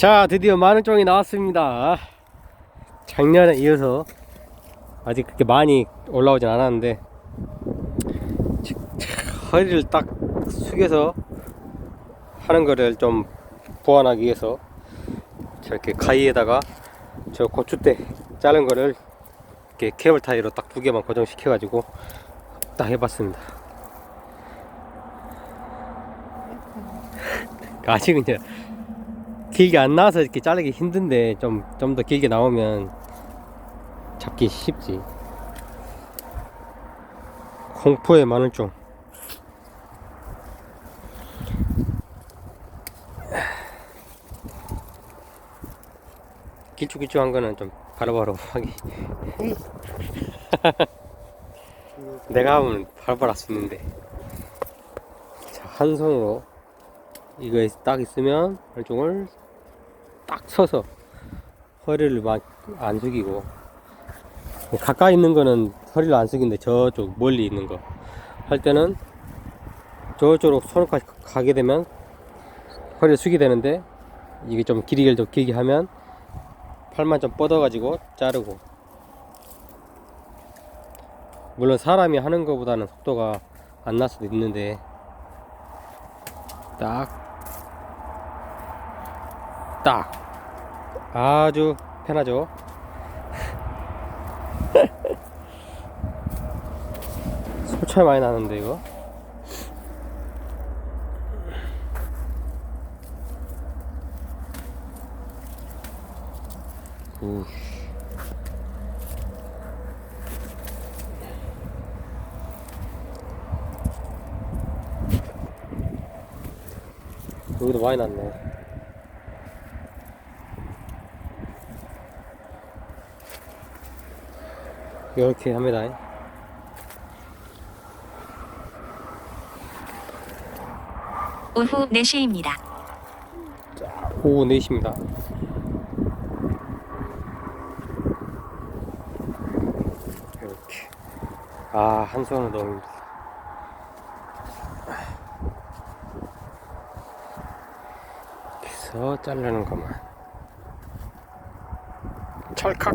자 드디어 만원종이 나왔습니다. 작년에 이어서 아직 그렇게 많이 올라오진 않았는데 치- 허리를 딱 숙여서 하는 거를 좀 보완하기 위해서 저렇게 가위에다가 저 고추대 자른 거를 이렇게 케이블 타이로 딱 두 개만 고정시켜 가지고 딱 해봤습니다. 아직은 이제 길게 안 나와서 이렇게 자르기 힘든데 좀 좀 더 길게 나오면 잡기 쉽지. 공포의 마늘종. 길쭉길쭉한 거는 좀 바로바로 하기. 내가 하면 바로바로 할수 있는데. 자, 한 손으로 이거에 딱 있으면 말종을 딱 서서 허리를 막 안 숙이고. 가까이 있는 거는 허리를 안 숙이는데 저쪽 멀리 있는 거. 할 때는 저쪽으로 손까지 가게 되면 허리를 숙이게 되는데 이게 좀 길이를 더 길게 하면 팔만 좀 뻗어 가지고 자르고. 물론 사람이 하는 것보다는 속도가 안 날 수도 있는데. 딱, 딱. 아주 편하죠. 소차 많이 나는데, 이거. 우. 여기도 많이 났네. 이렇게 합니다. 오후 4시입니다. 오후 4시입니다. 이렇게. 아, 한 손으로 너무 해서 자르는 것만. 찰칵!